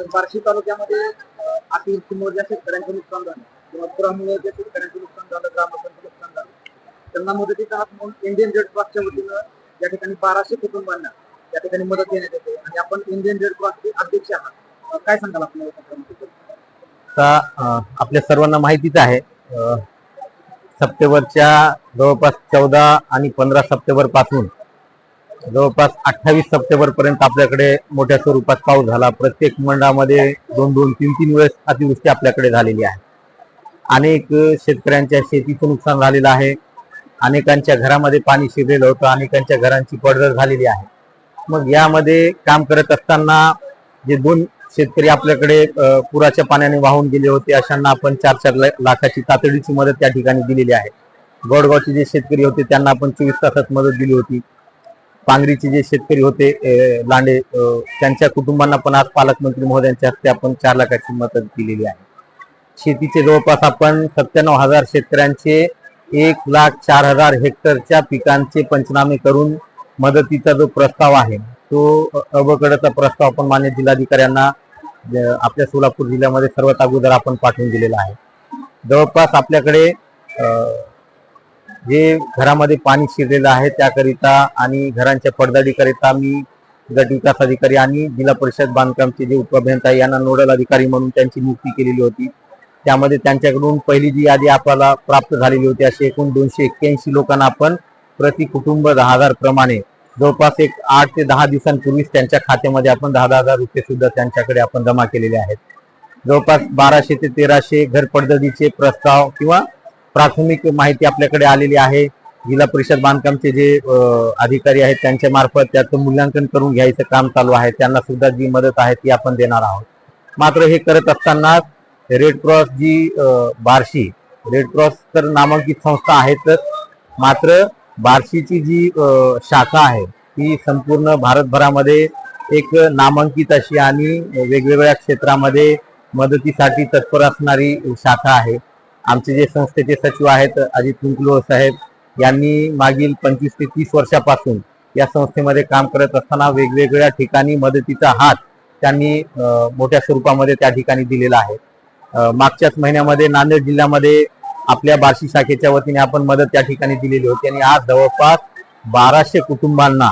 तर बार्शी तालुक्यामध्ये अतिवृष्टीमुळे ज्या शेतकऱ्यांचं नुकसान झालं. किंवा पुरामुळे ज्या शेतकऱ्यांचं नुकसान झालं ग्रामस्थांचं नुकसान झालं. त्यांना मदतीचा हात म्हणून इंडियन रेड क्रॉसच्या वतीनं या ठिकाणी बाराशे कुटुंबांना या ठिकाणी मदत देण्यात येते. आणि आपण इंडियन रेड क्रॉसचे अध्यक्ष आहात. काय सांगाल आपल्याला आपल्या सर्वांना माहितीच आहे सप्टेंबरच्या जवळपास चौदा आणि पंधरा सप्टेंबरपासून जवळपास अठ्ठावीस सप्टेंबर पर्यंत आपल्याकडे मोठ्या स्वरूपात पाऊस झाला. प्रत्येक मंडळामध्ये दोन दोन तीन तीन वेळेस अतिवृष्टी आपल्याकडे झालेली आहे. अनेक शेतकऱ्यांच्या शेतीचं नुकसान झालेलं आहे. अनेकांच्या घरामध्ये पाणी शिरलेलं होतं. अनेकांच्या घरांची पडझड झालेली आहे. मग यामध्ये काम करत असताना जे दोन शेतकरी आपल्याकडे पुराच्या पाण्याने वाहून गेले होते अशांना आपण चार चार ला- लाखाची तातडीची मदत त्या ठिकाणी दिलेली आहे. गोडगावचे जे शेतकरी होते त्यांना आपण चोवीस तासात मदत दिली होती. पांगरीचे जे शेतकरी होते लांडे त्यांच्या कुटुंबांना पण आज पालकमंत्री महोदयांच्या हस्ते आपण चार लाखाची मदत दिलेली आहे. शेतीचे जवळपास आपण सत्त्याण्णव हजार शेतकऱ्यांचे एक लाख चार हजार हेक्टरच्या पिकांचे पंचनामे करून मदतीचा जो प्रस्ताव आहे तो अबकडचा प्रस्ताव आपण मान्य जिल्हाधिकाऱ्यांना ज- आपल्या सोलापूर जिल्ह्यामध्ये सर्वात अगोदर आपण पाठवून दिलेला आहे. जवळपास आपल्याकडे जे घरामध्ये पाणी शिरलेलं आहे त्याकरिता आणि घरांच्या पडदाडीकरिता मी गट विकास अधिकारी आणि जिल्हा परिषद बांधकामचे जे उपअभियंता आहे, यांना नोडल अधिकारी म्हणून त्यांची नियुक्ती केलेली होती. त्यामध्ये त्यांच्याकडून पहिली जी यादी आपल्याला प्राप्त झालेली होती अशी एकूण दोनशे एक्क्याऐंशी लोकांना आपण प्रति कुटुंब दहा हजार प्रमाणे जवळपास एक आठ ते दहा दिवसांपूर्वीच त्यांच्या खात्यामध्ये आपण दहा दहा हजार रुपये सुद्धा त्यांच्याकडे आपण जमा केलेले आहेत. जवळपास बाराशे ते तेराशे घर पडदडीचे प्रस्ताव किंवा प्राथमिक माहिती आपल्याकडे आलेली आहे. जिल्हा परिषद बांधकामचे जे अधिकारी आहेत त्यांच्या मार्फत त्याचं मूल्यांकन करून घ्यायचं काम चालू आहे. त्यांना सुद्धा जी मदत आहे ती आपण देणार आहोत. मात्र हे करत असताना रेड क्रॉस जी बार्शी रेड क्रॉस तर नामांकित संस्था आहेतच मात्र बार्शीची जी शाखा आहे ती संपूर्ण भारतभरामध्ये एक नामांकित अशी आणि वेगवेगळ्या क्षेत्रामध्ये मदतीसाठी तत्पर असणारी शाखा आहे. आमचे जे संस्थेचे सचिव आहेत अजित कुंकलो साहेब यांनी मागील पंचवीस ते तीस वर्षापासून या संस्थेमध्ये काम करत असताना वेगवेगळ्या ठिकाणी मदतीचा हात त्यांनी मोठ्या स्वरूपामध्ये त्या ठिकाणी दिलेला आहे. मागच्याच महिन्यामध्ये नांदेड जिल्ह्यामध्ये आपल्या बार्शी शाखेच्या वतीने आपण मदत त्या ठिकाणी दिलेली होती आणि आज जवळपास बाराशे कुटुंबांना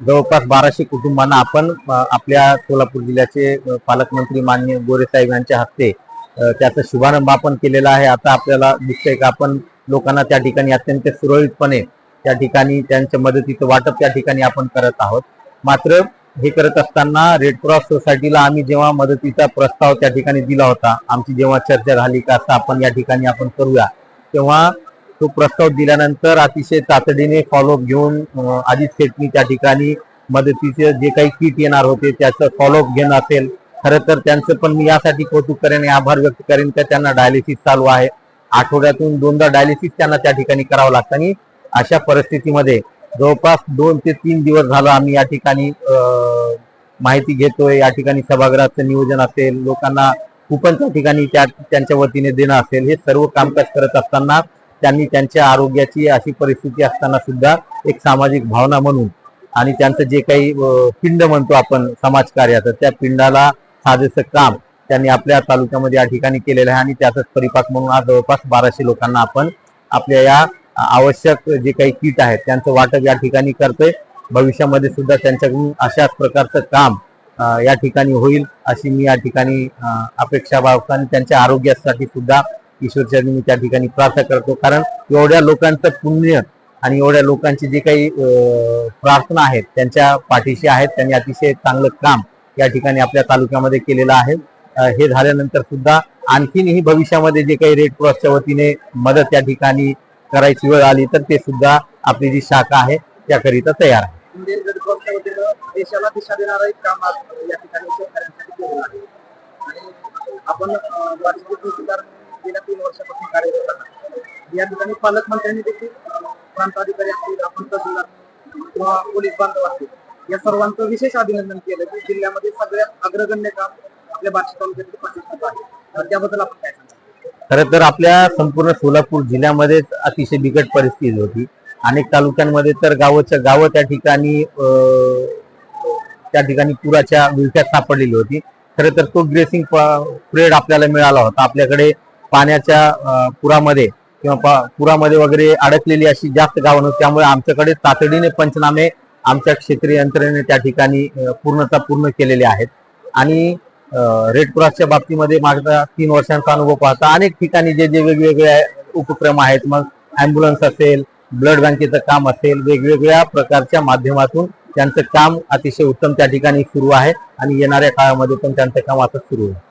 जवळपास बाराशे कुटुंबांना आपण आपल्या सोलापूर जिल्ह्याचे पालकमंत्री मान्य गोरे साहेब यांच्या हस्ते त्याचा शुभारंभ आपण केलेला आहे. आता आपल्याला दिसतंय का आपण लोकांना त्या ठिकाणी अत्यंत सुरळीतपणे त्या ठिकाणी त्यांच्या मदतीचं वाटप त्या ठिकाणी आपण करत आहोत. मात्र हे करत असताना रेड क्रॉस सोसायटीला आम्ही जेव्हा मदतीचा प्रस्ताव त्या ठिकाणी दिला होता आमची जेव्हा चर्चा झाली का असं आपण या ठिकाणी आपण करूया तेव्हा तो प्रस्ताव दिल्यानंतर अतिशय तातडीने फॉलोअप घेऊन अं, अजित शेटनी त्या ठिकाणी मदतीचे जे काही किट येणार होते त्याचं फॉलोअप घेणं असेल खरं तर त्यांचं पण मी यासाठी कौतुक करेन आणि आभार व्यक्त करेन का त्यांना डायलिसिस चालू आहे. आठवड्यातून दोनदा डायलिसिस त्यांना त्या ठिकाणी करावं लागतं. आणि अशा परिस्थितीमध्ये जवळपास दोन ते तीन दिवस झालं आम्ही या ठिकाणी माहिती घेतोय. या ठिकाणी सभागृहाचं नियोजन असेल लोकांना कुपन त्या ठिकाणी त्या त्यांच्या वतीने देणं असेल हे सर्व कामकाज करत असताना त्यांनी त्यांच्या आरोग्याची अशी परिस्थिती असताना सुद्धा एक सामाजिक भावना म्हणून आणि त्यांचं जे काही पिंड म्हणतो आपण समाजकार्याचं त्या पिंडाला साजेसं काम त्यांनी आपल्या तालुक्यामध्ये या ठिकाणी केलेलं आहे आणि त्याचाच परिपाक म्हणून आज जवळपास बाराशे लोकांना आपण आपल्या या आवश्यक जे काही किट आहेत त्यांचं वाटप या ठिकाणी करतोय. भविष्यामध्ये सुद्धा त्यांच्याकडून अशाच प्रकारचं काम या ठिकाणी होईल अशी मी या ठिकाणी अपेक्षा बाळगतो आणि त्यांच्या आरोग्यासाठी सुद्धा ईश्वरचरणी मी त्या ठिकाणी प्रार्थना करतो. कारण एवढ्या लोकांचं पुण्य आणि एवढ्या लोकांची जे काही प्रार्थना आहेत त्यांच्या पाठीशी आहेत त्यांनी अतिशय चांगलं काम या ठिकाणी आपल्या तालुक्यामध्ये केलेलं आहे. हे झाल्यानंतर सुद्धा आणखीनही भविष्यामध्ये जे काही रेड क्रॉसच्या वतीने मदत त्या ठिकाणी करायची वेळ आली तर ते सुद्धा आपली जी शाखा आहे त्याकरिता तयार आहे. म्हणजे देशाला दिशा एक काम या ठिकाणी शेतकऱ्यांसाठी केलेलं आहे. आणि आपण गेल्या तीन वर्षापासून कार्यरत आहात. या ठिकाणी पालकमंत्र्यांनी देखील प्रांताधिकारी असतील आपण तहसीलदार किंवा पोलीस बांधव असतील या सर्वांचं विशेष अभिनंदन केलं की जिल्ह्यामध्ये सगळ्यात अग्रगण्य काम आपल्या बार्शी तालुक्यातील प्रशिक्षण आहे. तर त्याबद्दल आपण काय खरं तर आपल्या संपूर्ण सोलापूर जिल्ह्यामध्येच अतिशय बिकट परिस्थिती होती. अनेक तालुक्यांमध्ये तर गावच्या गावं त्या ठिकाणी त्या ठिकाणी पुराच्या विळख्यात सापडलेली होती. खरं तर तो ड्रेसिंग पिरियड आपल्याला मिळाला होता. आपल्याकडे पाण्याच्या पुरामध्ये किंवा पुरामध्ये वगैरे अडकलेली अशी जास्त गावं नव्हती. त्यामुळे आमच्याकडे तातडीने पंचनामे आमच्या क्षेत्रीय यंत्रणेने त्या ठिकाणी पूर्णता पूर्ण केलेले आहेत. आणि रेड क्रॉसच्या बाबतीमध्ये मागचा तीन वर्षांचा अनुभव पाहता अनेक ठिकाणी जे जे वेगवेगळे उपक्रम आहेत मग अँब्युलन्स असेल ब्लड बँकेचं काम असेल वेगवेगळ्या प्रकारच्या माध्यमातून त्यांचं काम अतिशय उत्तम त्या ठिकाणी सुरू आहे आणि येणाऱ्या काळामध्ये पण त्यांचं काम आता सुरू आहे.